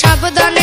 সাবধানে